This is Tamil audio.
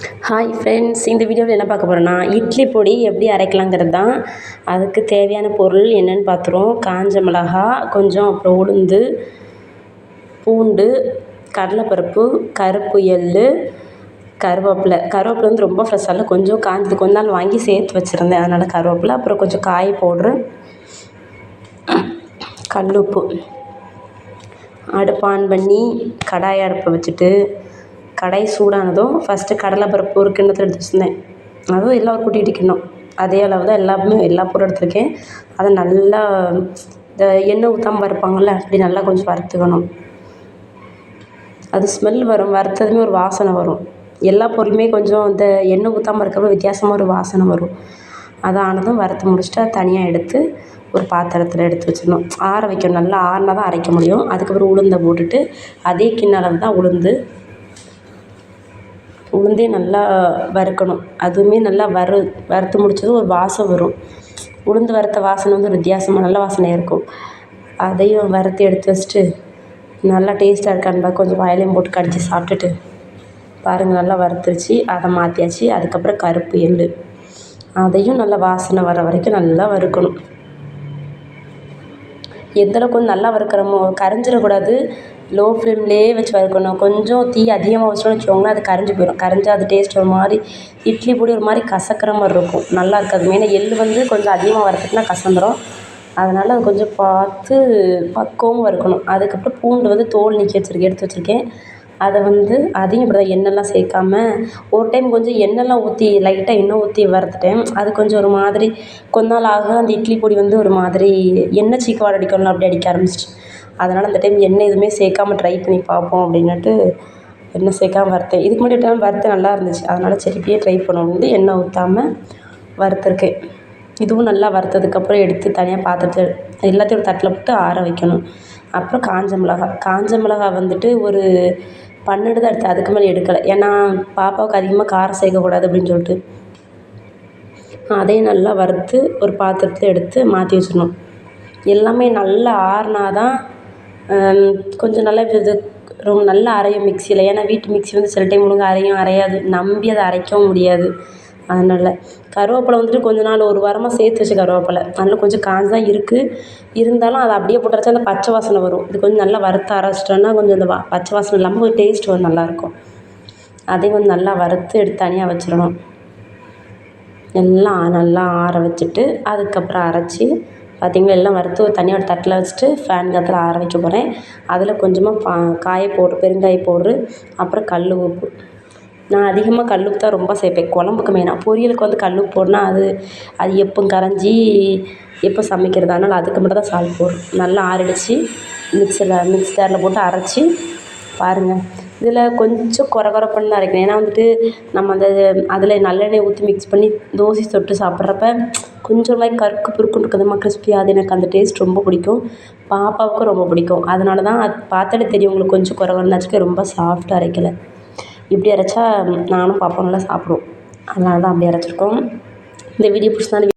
ஹாய் ஃப்ரெண்ட்ஸ் இந்த வீடியோவில் என்ன பார்க்க போகிறோன்னா இட்லி பொடி எப்படி அரைக்கலாங்கிறது தான் அதுக்கு தேவையான பொருள் என்னென்னு பார்த்துருவோம். காஞ்ச மிளகா கொஞ்சம் அப்புறம் உளுந்து பூண்டு கடலைப்பருப்பு கருப்பு எள் கருவேப்பிலை. கருவேப்பிலை வந்து ரொம்ப ஃப்ரெஷ்ஷாக இல்லை கொஞ்சம் காஞ்சது. கொஞ்ச நாள் வாங்கி சேர்த்து வச்சுருந்தேன் அதனால் கருவேப்பிலை. அப்புறம் கொஞ்சம் காய் பவுட்ரு கல்லுப்பு உப்பு அடுப்பு ஆன் பண்ணி கடாய் அடுப்பை வச்சுட்டு கடாய் சூடானதும் ஃபஸ்ட்டு கடலைப்பருப்பு ஒரு கிண்ணத்தில் எடுத்து வச்சுருந்தேன். அதுவும் எல்லாம் ஒரு குட்டி குட்டி கிண்ணம். அதே அளவு தான் எல்லாமே எல்லா பொருளும் எடுத்திருக்கேன். அதை நல்லா இந்த எண்ணெய் ஊற்றாம வறுப்பாங்கள்ல அப்படி நல்லா கொஞ்சம் வறுத்துக்கணும். அது ஸ்மெல் வரும் வறுத்ததுமே ஒரு வாசனை வரும். எல்லா பொருளுமே கொஞ்சம் இந்த எண்ணெய் ஊற்றாமல் இருக்கிறப்ப வித்தியாசமாக ஒரு வாசனை வரும். அது ஆனதும் வறுத்து முடிச்சுட்டு தனியாக எடுத்து ஒரு பாத்திரத்தில் எடுத்து வச்சிடணும். ஆற வைக்கணும். நல்லா ஆறினா தான் அரைக்க முடியும். அதுக்கப்புறம் உளுந்தை போட்டுட்டு அதே கிண்ண அளவு தான் உளுந்து உளுந்தே நல்லா வறுக்கணும். அதுவுமே நல்லா வறு வறுத்து முடித்ததும் ஒரு வாசம் வரும். உளுந்து வறுத்த வாசனை வந்து ஒரு வித்தியாசமாக நல்ல வாசனையாக இருக்கும். அதையும் வறுத்து எடுத்து வச்சுட்டு நல்லா டேஸ்ட்டாக இருக்கான்னு பார்க்க கொஞ்சம் வாயிலையும் போட்டு கடித்து சாப்பிட்டுட்டு பாருங்கள் நல்லா வறுத்துருச்சு. அதை மாற்றியாச்சு அதுக்கப்புறம் கருப்பு எள் அதையும் நல்லா வாசனை வர வரைக்கும் நல்லா வறுக்கணும். எந்தளவுக்கு வந்து நல்லா வறுக்கிறோமோ கரைஞ்சிடக்கூடாது. லோ ஃப்ளேம்லேயே வச்சு வறுக்கணும். கொஞ்சம் தீ அதிகமாக வச்சோம்னு வச்சுக்கோங்களேன் அது கரைஞ்சி போயிடும். கரைஞ்சா அது டேஸ்ட் ஒரு மாதிரி இட்லி பொடி ஒரு மாதிரி கசக்கிற மாதிரி இருக்கும். நல்லா இருக்காது. மெயினாக எள் வந்து கொஞ்சம் அதிகமாக வறுத்துட்டுனா கசந்துடும் அதனால் அது கொஞ்சம் பார்த்து பக்குவமாக வறுக்கணும். அதுக்கப்புறம் பூண்டு வந்து தோல் நீக்கி வச்சுருக்கேன் எடுத்து வச்சுருக்கேன். அதை வந்து அதையும் இப்படி தான் எண்ணெய்லாம் சேர்க்காம ஒரு டைம் கொஞ்சம் எண்ணெய்லாம் ஊற்றி லைட்டாக எண்ணெய் ஊற்றி வறுத்துட்டேன் அது கொஞ்சம் ஒரு மாதிரி கொஞ்ச நாள் ஆக அந்த இட்லி பொடி வந்து ஒரு மாதிரி எண்ணெய் சீக்கு வாடை அடிக்கணும் அப்படி அடிக்க ஆரம்பிச்சிட்டு அதனால் அந்த டைம் எண்ணெய் எதுவுமே சேர்க்காம ட்ரை பண்ணி பார்ப்போம் அப்படின்னுட்டு எண்ணெய் சேர்க்காம வறுத்தேன். இதுக்கு முன்னாடி டைம் வறுத்து நல்லா இருந்துச்சு. அதனால் சரி இப்படியே ட்ரை பண்ணுவோம்னு எண்ணெய் ஊற்றாம வறுத்துருக்கேன். இதுவும் நல்லா வறுத்ததுக்கப்புறம் எடுத்து தனியாக பாத்திரத்தில் எல்லாத்தையும் ஒரு தட்டில் போட்டு ஆற வைக்கணும். அப்புறம் காஞ்ச மிளகா காஞ்ச மிளகா வந்துட்டு ஒரு பன்னெண்டு தான் எடுத்தேன். அதுக்கு மேலே எடுக்கலை. ஏன்னா பாப்பாவுக்கு அதிகமாக காரம் சேர்க்கக்கூடாது அப்படின்னு சொல்லிட்டு. அதையும் நல்லா வறுத்து ஒரு பாத்திரத்தில் எடுத்து மாற்றி வச்சிடணும். எல்லாமே நல்லா ஆறினா தான் கொஞ்சம் நல்லா இது ரொம்ப நல்லா அரையும் மிக்சியில். ஏன்னா வீட்டு மிக்சி வந்து சில டைம் ஒழுங்காக அரையும் அரையாது. நம்பி அதை அரைக்கவும் முடியாது. அதனால் கருவேப்பிலை வந்துட்டு கொஞ்ச நாள் ஒரு வாரமாக சேர்த்து வச்ச கருவேப்பிலை. அதனால் கொஞ்சம் காஞ்சு தான் இருக்குது இருந்தாலும் அதை அப்படியே போட்டு அரைச்சா அந்த பச்சை வாசனை வரும். இது கொஞ்சம் நல்லா வறுத்து அரைச்சிட்டோன்னா கொஞ்சம் இந்த வா பச்சை வாசனை இல்லாமல் ஒரு டேஸ்ட் வந்து நல்லாயிருக்கும் அதையும் கொஞ்சம் நல்லா வறுத்து எடுத்து தனியாக வச்சிடணும். எல்லாம் நல்லா ஆற வச்சுட்டு அதுக்கப்புறம் அரைச்சி பார்த்திங்களா எல்லாம் வறுத்து ஒரு தனியாக ஒரு தட்டில் வச்சுட்டு ஃபேன் காற்றுல ஆற வைக்க போகிறேன் அதில் கொஞ்சமாக பா காய பவுட்ரு பெருங்காய பவுட்ரு அப்புறம் கல் உப்பு. நான் அதிகமாக கல் உப்பு தான் ரொம்ப சேர்ப்பேன். குழம்புக்கு மெயினாக பொரியலுக்கு வந்து கல் உப்பு அது அது எப்போ கரைஞ்சி எப்போ சமைக்கிறது அதனால் அதுக்கு மட்டும் தான் சால்ட் போடுறேன் நல்லா ஆறிடுச்சு. மிக்சியில் மிக்ஸி ஜாரில் போட்டு அரைச்சி பாருங்கள் இதில் கொஞ்சம் கொர கொரப்புன்னு தான் அரைக்கணும். ஏன்னா வந்துட்டு நம்ம அந்த அதில் நல்லெண்ணெய் ஊற்றி மிக்ஸ் பண்ணி தோசை தொட்டு சாப்பிட்றப்ப கொஞ்சம் மாதிரி கருக்கு புருக்குன்னு இருக்கிறதுமா கிறிஸ்பியாக அது எனக்கு அந்த டேஸ்ட் ரொம்ப பிடிக்கும். பாப்பாவுக்கும் ரொம்ப பிடிக்கும். அதனால தான் அது பார்த்தாலே தெரியும். உங்களுக்கு கொஞ்சம் கொர கொரன்னு வச்சுக்க ரொம்ப சாஃப்டாக அரைக்கலை. இப்படி அரைச்சா நானும் பாப்பாவும் நல்லா சாப்பிடுவோம். அதனால தான் அப்படி அரைச்சிருக்கோம். இந்த வீடியோ பிடிச்சிருந்தா